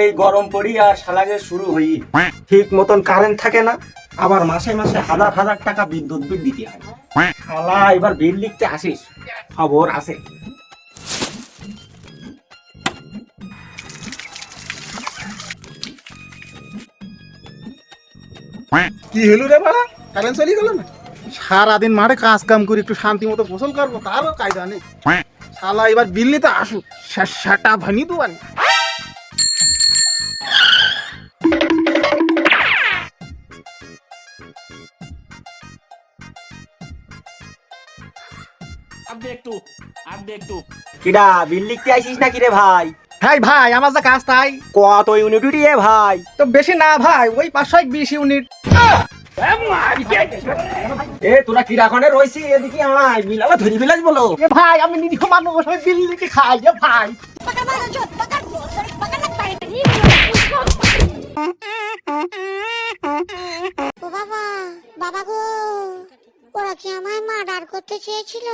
এই গরম পড়ি আর শালাগে শুরু হই। ঠিক মতন কারেন্ট থাকে না আবার মাসে মাসে হাজার হাজার টাকা বিদ্যুৎ বিল দিতে হয়। শালা এবার বিল লিখতে আসিস। খবর আছে। কি হলো রে বাড়া কারেন্ট চলে গেল না সারাদিন মাঠে কাজ কাম করে একটু শান্তি মতো গোসল করব তারও কায়দা নেই। শালা এবার বিল্লি তো আসুক। সেটা ভানি তো বানি কিডা বিল লিখতে আইসিস নাকি রে ভাই? হ্যাঁ ভাই আমার যা কাজ তাই। কত ইউনিট উঠিয়ে ভাই? তো বেশি না ভাই ওই পাঁচশো বিশ ইউনিট। এ তোরা এদিকে আমায় বলো। ভাই আমি মানুষ খাই বাবা বাবা গো ওরা কি আমায় মার্ডার করতে চেয়েছিল?